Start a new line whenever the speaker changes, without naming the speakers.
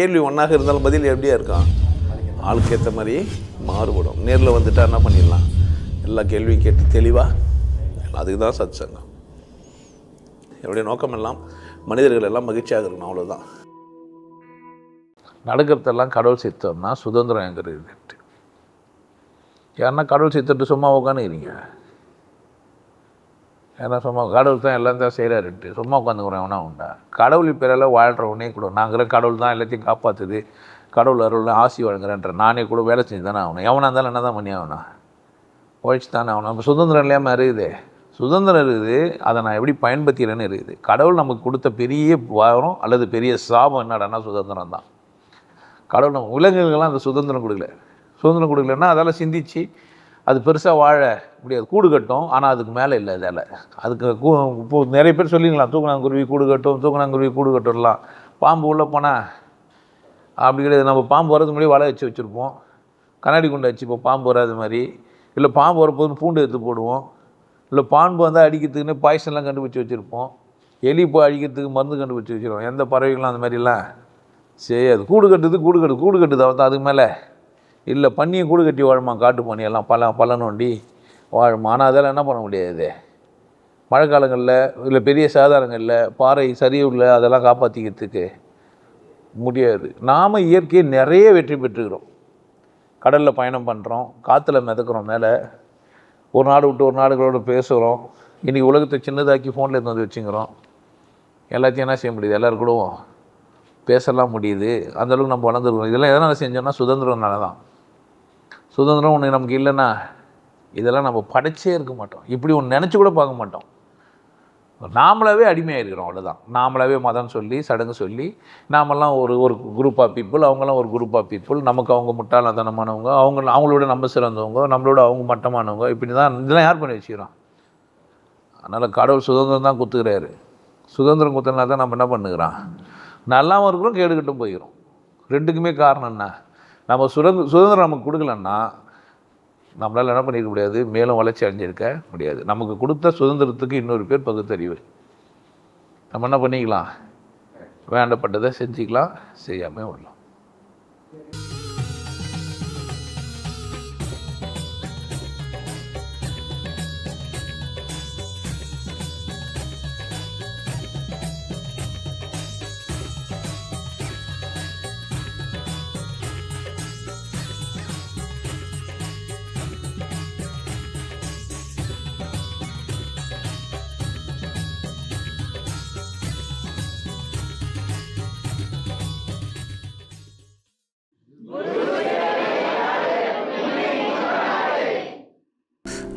கேள்வி ஒன்றாக இருந்தாலும் பதில் எப்படியா இருக்கான் ஆளுக்கு ஏற்ற மாதிரி மாறுபடும். நேரில் வந்துட்டா என்ன பண்ணிடலாம்? எல்லா கேள்வியும் கேட்டு தெளிவாக அதுக்கு தான் சத் சங்கம் என்னுடைய நோக்கம் எல்லாம் மனிதர்கள் எல்லாம் மகிழ்ச்சியாக இருக்கணும் அவ்வளோதான் நடக்கிறதெல்லாம் கடவுள் சித்தம்னா சுதந்திரம் எங்கிறது ஏன்னா யாருன்னா கடவுள் சித்தட்டு சும்மா உட்காந்துக்கிறீங்க ஏன்னா சும்மா கடவுள் தான் எல்லாம் தான் செய்கிறாருன்ட்டு சும்மா உட்காந்துக்கிறேன் எவனா உண்டா? கடவுள் பேரெல்லாம் வாழ்கிறவனே கூட. நாங்களும் கடவுள் தான் எல்லாத்தையும் காப்பாற்றுது கடவுள் அருள் ஆசி வழங்குறேன்ற நானே கூட வேலை செஞ்சு தானே ஆகணும். எவனாக இருந்தாலும் என்ன தான் பண்ணி ஆகணும்? உழைச்சி தானே ஆகணும். நம்ம சுதந்திரம் இல்லாமல் இருக்குது. சுதந்திரம் இருக்குது. அதை நான் எப்படி பயன்படுத்திக்கிறேன்னு இருக்குது. கடவுள் நமக்கு கொடுத்த பெரிய வாரம் அல்லது பெரிய சாபம் என்னடான்னா சுதந்திரம் தான். கடவுள் நம்ம விலங்குகளுக்கெல்லாம் அந்த சுதந்திரம் கொடுக்கல. சுதந்திரம் கொடுக்கலன்னா அதெல்லாம் சிந்திச்சு அது பெருசாக வாழ முடியாது. கூடு கட்டும் ஆனால் அதுக்கு மேலே இல்லை இதால். அதுக்கு கூ இப்போ நிறைய பேர் சொல்லிங்களா தூக்கணாங்குருவி கூடு கட்டும் தூக்கணாங்குருவி கூடு கட்டும்லாம் பாம்பு உள்ளே போனால் அப்படி கிடையாது. நம்ம பாம்பு வரது முன்னாடி வலை வச்சு வச்சுருப்போம். கண்ணாடி குண்டை வச்சு இப்போ பாம்பு வராது மாதிரி. இல்லை பாம்பு வரப்போது பூண்டு எடுத்து போடுவோம். இல்லை பாம்பு வந்தால் அடிக்கிறதுக்குன்னு பாய்சன்லாம் கண்டுபிடிச்சி வச்சுருப்போம். எலி போய் அடிக்கிறதுக்கு மருந்து கண்டுபிடிச்சி வச்சுருவோம். எந்த பறவைகளும் அந்த மாதிரிலாம் செய்யாது. கூடு கட்டுது கூடு கட்டு கூடு கட்டுது அவன் அதுக்கு மேலே இல்லை பண்ணியை கூடு கட்டி வாழுமா காட்டு பண்ணியெல்லாம் பல பல நோண்டி வாழுமா? ஆனால் அதெல்லாம் என்ன பண்ண முடியாது. மழை காலங்களில் இல்லை பெரிய சாதாரங்களில் பாறை சரியுள்ள அதெல்லாம் காப்பாற்றிக்கிறதுக்கு முடியாது. நாம் இயற்கையை நிறைய வெற்றி பெற்றுக்கிறோம். கடலில் பயணம் பண்ணுறோம் காற்றுல மிதக்கிறோம் மேலே. ஒரு நாடு விட்டு ஒரு நாடுகளோட பேசுகிறோம் இன்றைக்கி உலகத்தை சின்னதாக்கி ஃபோனில் எடுத்து வந்து வச்சுக்கிறோம். எல்லாத்தையும் என்ன செய்ய முடியுது? எல்லோரும் கூடவும் பேசலாம் முடியுது. அந்தளவுக்கு நம்ம வளர்ந்துருக்கோம். இதெல்லாம் எதனால் செஞ்சோன்னா சுதந்திரம்னால தான் சுதந்திரம் ஒன்று நமக்கு இல்லைன்னா இதெல்லாம் நம்ம படைச்சே இருக்க மாட்டோம். இப்படி ஒன்று நினச்சி கூட பார்க்க மாட்டோம். நாமளாவே அடிமையாக இருக்கிறோம் அவ்வளோதான் நாமளாவே மதம் சொல்லி சடங்கு சொல்லி நாமெல்லாம் ஒரு ஒரு குரூப் ஆஃப் பீப்புள் அவங்கெல்லாம் ஒரு குரூப் ஆஃப் பீப்புள் நமக்கு அவங்க முட்டாளத்தனமானவங்க அவங்க அவங்களோட நம்ம சிறந்தவங்க நம்மளோட அவங்க மட்டமானவங்க. இப்படி தான் இதெல்லாம் யார் பண்ணி வச்சுக்கிறோம் அதனால் கடவுள் சுதந்திரம் தான் குத்துக்கிறாரு. சுதந்திரம் குத்துனா தான் நம்ம என்ன பண்ணுகிறோம் நல்லாவும் இருக்கிறோம் கேடுகட்டும் போயிடும் ரெண்டுக்குமே காரணம் என்ன? நம்ம சுதந்திர சுதந்திரம் நமக்கு கொடுக்கலன்னா நம்மளால் என்ன பண்ணிக்க முடியாது? மேலும் வளர்ச்சி அடைஞ்சிருக்க முடியாது. நமக்கு கொடுத்த சுதந்திரத்துக்கு இன்னொரு பேர் பகுத்தறிவு. நம்ம என்ன பண்ணிக்கலாம்? வேண்டப்பட்டதை செஞ்சுக்கலாம் செய்யாமல் விடலாம்.